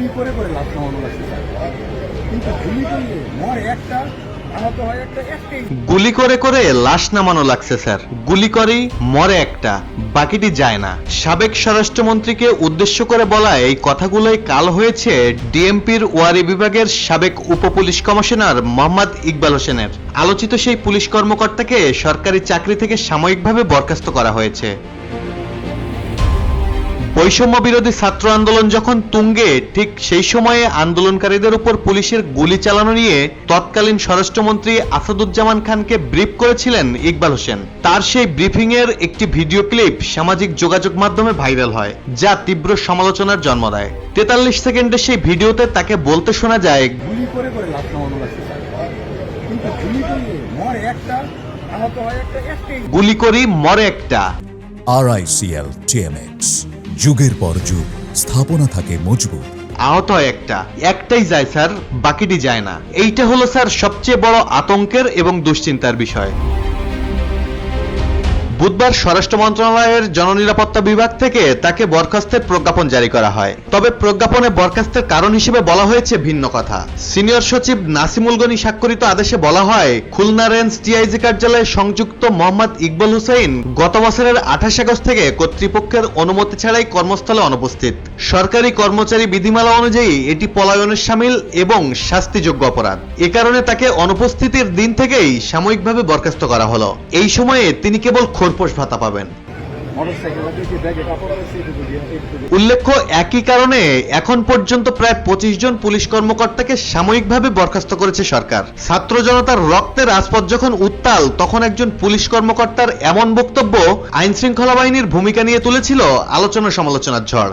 গুলি করে করে লাভ কামানো লাগছে কিন্তু গুলি করলে মর একটা গুলি করে করে লাশ নামানো লাগছে, স্যার। গুলি করেই মরে একটা, বাকিটি যায় না। সাবেক স্বরাষ্ট্রমন্ত্রীকে উদ্দেশ্য করে বলা এই কথাগুলোই কাল হয়েছে ডিএমপির ওয়ারি বিভাগের সাবেক উপপুলিশ কমিশনার মোহাম্মদ ইকবাল হোসেনের। আলোচিত সেই পুলিশ কর্মকর্তাকে সরকারি চাকরি থেকে সাময়িকভাবে বরখাস্ত করা হয়েছে। বৈষম্য বিরোধী ছাত্র আন্দোলন যখন তুঙ্গে ঠিক সেই সময়ে আন্দোলনকারীদের উপর পুলিশের গুলি চালানো নিয়ে তৎকালীন স্বরাষ্ট্রমন্ত্রী আসাদুজ্জামান খানকে ব্রিফ করেছিলেন ইকবাল হোসেন। তার সেই ব্রিফিং এর একটি ভিডিও ক্লিপ সামাজিক যোগাযোগ মাধ্যমে ভাইরাল হয় যা তীব্র সমালোচনার জন্ম দেয়। তেতাল্লিশ সেকেন্ডের সেই ভিডিওতে তাকে বলতে শোনা যায় গুলি করে করে গুলি করলে মর একটা আহত হয় একটা গুলি করি মরে একটা। আরআইসিএল টিএমএক্স যুগের পর যুগ, স্থাপনা থাকে মজবুত। আহত একটা, একটাই যায় স্যার, বাকিটি যায় না। এইটা হলো স্যার সবচেয়ে বড় আতঙ্কের এবং দুশ্চিন্তার বিষয়। বুধবার স্বরাষ্ট্র মন্ত্রণালয়ের জননিরাপত্তা বিভাগ থেকে তাকে বরখাস্তের প্রজ্ঞাপন জারি করা হয়। তবে প্রজ্ঞাপনে বরখাস্তের কারণ হিসেবে বলা হয়েছে ভিন্ন কথা। সিনিয়র সচিব নাসিমুল গনি স্বাক্ষরিত আদেশে বলা হয়, খুলনা রেঞ্জ টিআইজি কার্যালয়ে সংযুক্ত মোহাম্মদ ইকবাল হুসাইন গত বছরের আঠাশ আগস্ট থেকে কর্তৃপক্ষের অনুমতি ছাড়াই কর্মস্থলে অনুপস্থিত। সরকারি কর্মচারী বিধিমালা অনুযায়ী এটি পলায়নের সামিল এবং শাস্তিযোগ্য অপরাধ। এ কারণে তাকে অনুপস্থিতির দিন থেকেই সাময়িকভাবে বরখাস্ত করা হলো। এই সময়ে তিনি কেবল খোরপোশ ভাতা পাবেন। উল্লেখ্য, একই কারণে এখন পর্যন্ত প্রায় পঁচিশ জন পুলিশ কর্মকর্তাকে সাময়িকভাবে বরখাস্ত করেছে সরকার। ছাত্র জনতার রক্তের রাজপথ যখন উত্তাল, তখন একজন পুলিশ কর্মকর্তার এমন বক্তব্য আইন শৃঙ্খলা বাহিনীর ভূমিকা নিয়ে তুলেছিল আলোচনা সমালোচনার ঝড়।